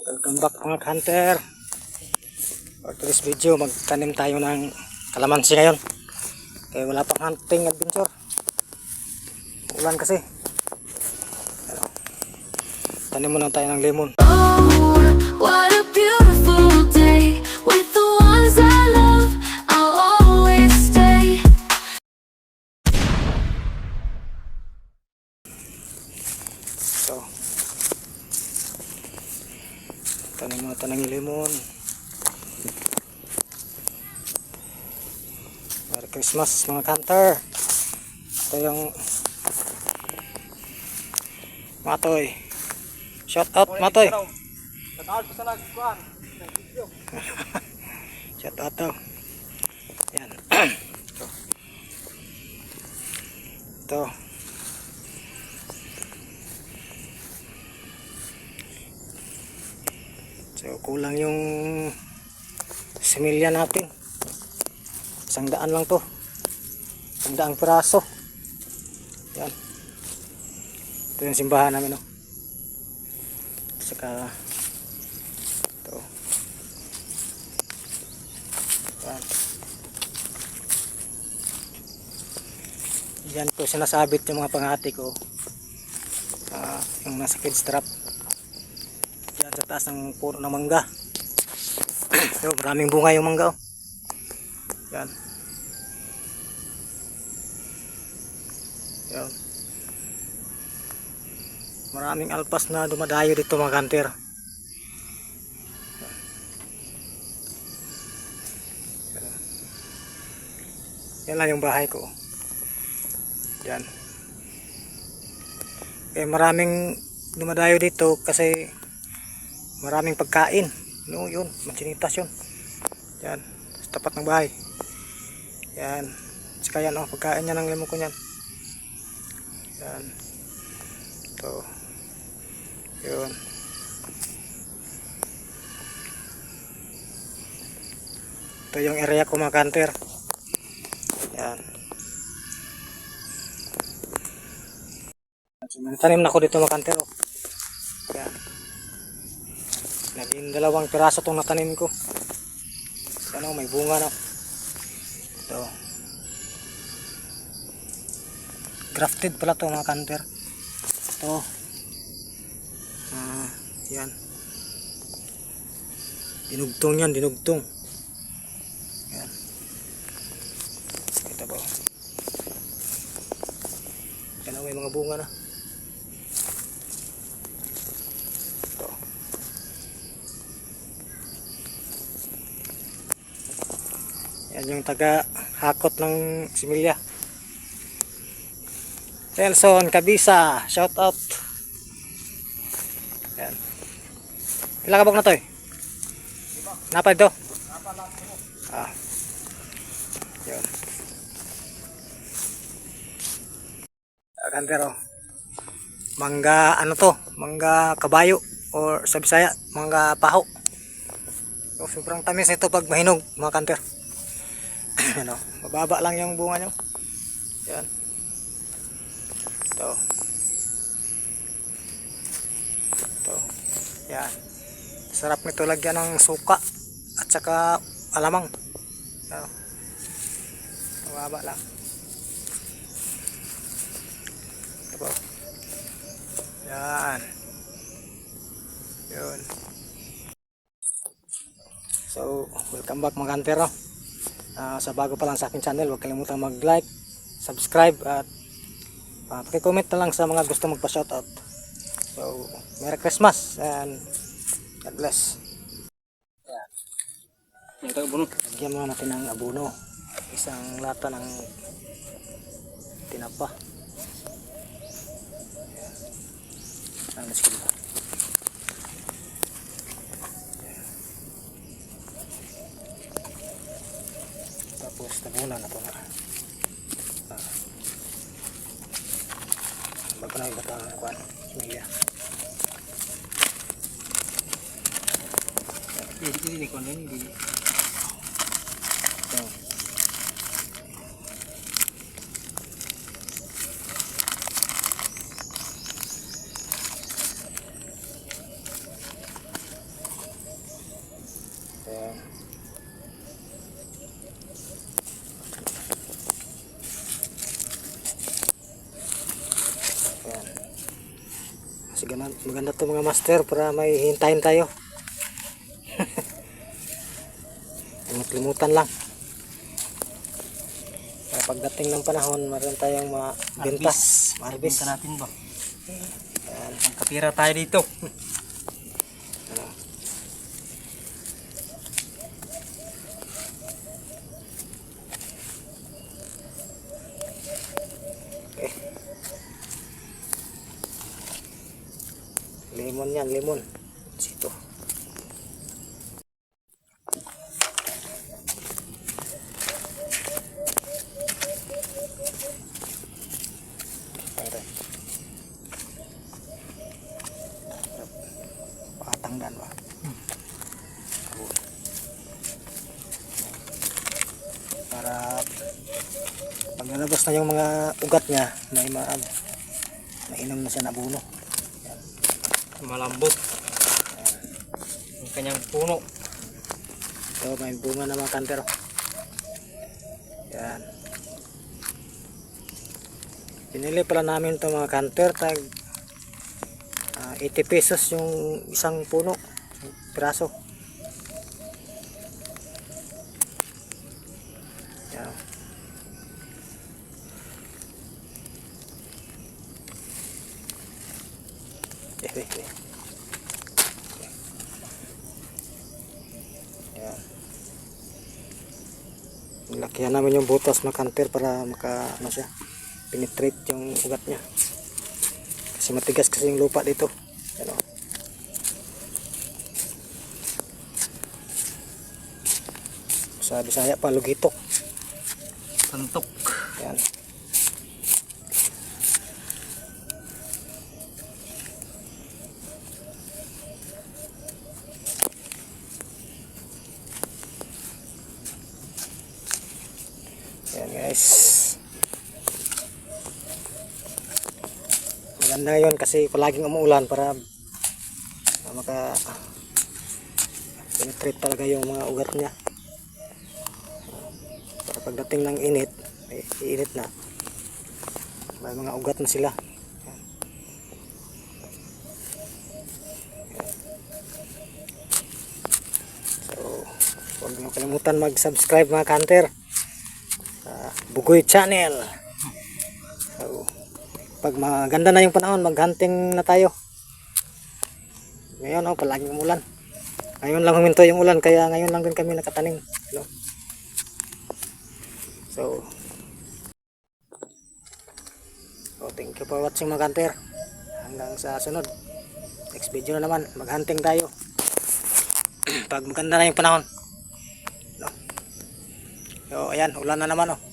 Welcome back mga hunter. For today's video, magtanim tayo ng kalamansi ngayon. Kaya wala pang hunting adventure. Ulan kasi. Ano, tanim muna tayo ng lemon. Lemon. Merry Christmas mga hunter. Ito yung Matoy. Shout out Matoy. Shout out daw. Yan. Ito. Ito. Kulang yung similya natin. Isang daan lang to. Isang daang piraso. Yan. Ito yung simbahan namin no. Saka ito. Yan. Yan po sinasabit yung mga pangati ko. Ah, yung nasa kids trap. Yan sa taas ng puno ng mangga. Yo, maraming bunga yung mangga oh. Yan. Yan. Maraming alpas na dumadayo dito mga kanter. Yan lang yung bahay ko. Yan. Eh maraming dumadayo dito kasi maraming pagkain. No, yun, mansinitas yun. Yan, sa tapat ng bahay. Yan. Saka yan, oh, pagkain niya ng lemon ko yan. Yan. Ito. Yun. Ito yung area ko mga kanter. Yan. Tanim na ko dito mga kanter. Oh. Yan. Naging dalawang piraso itong natanim ko. Ano, may bunga na. Ito. Grafted pala to mga kanter. Ito. Ah, yan. Dinugtong yan, dinugtong. Yan. Kita ba? Yan oh, may mga bunga na. Yan yung taga hakot ng similya. Telson Kabisa, shout out. Yan. Pila ka bok na to eh? Napa ito? Ah. Yun. Kantero. Mangga ano to? Mangga kabayo or sa Bisaya, mangga paho. So, sobrang tamis nito pag mahinog, mga kanter. Ano, mababa lang yung bunga nyo. Yan. Ito. Ito. Yan. Sarap nito lagyan ng suka at saka alamang. Yan. Mababa lang. Ito. Yan. Yun. So, welcome back mga kanter. Ah, sa bago pa lang sa akin channel, huwag kalimutang mag-like, subscribe at uh, comment na lang sa mga gusto magpa-shoutout. So, Merry Christmas and God bless. Ito buno. Lagyan muna natin ng abono. Isang lata ng tinapa. Ang sige. Tapos tabunan na ito na. Ah. Bago na iba ang kuwan. Media. Ini ini kon ini di Ito. Maganda to mga master para may hintayin tayo. Limut-limutan lang. Kaya pagdating ng panahon, meron tayong mabenta. Marbis. Natin ba? Ang kapira tayo dito. Lemon yan, lemon. Sito. Pare. Patangdan ba? Para pag nalabas na yung mga ugat niya, may ma mainom na siya na buno. Malambot. Ang kanyang puno. So may bunga na mga kanter. oh. Yan. Pinili pala namin itong mga kanter tag ah, 80 pesos yung isang puno, piraso. Eh, eh, eh. Yan. Nilakihan namin yung butas ng kanter para maka ano siya, penetrate yung ugat niya. Kasi matigas kasi yung lupa dito. Ano? Sa Bisaya pa, lugitok. Santok. Yan Maganda yun kasi palaging umuulan para ah, maka penetrate talaga yung mga ugat niya. Para pagdating ng init, ay iinit na. May mga ugat na sila. So, huwag niyo kalimutan mag-subscribe mga kanter. Sa Bugoy Channel. Pag maganda na yung panahon, maghunting na tayo. Ngayon, oh, palaging umulan. Ngayon lang huminto yung ulan, kaya ngayon lang din kami nakatanim. No? So, so, thank you for watching mga kanter. Hanggang sa sunod. Next video na naman, maghunting tayo. Pag maganda na yung panahon. No? So, ayan, ulan na naman oh.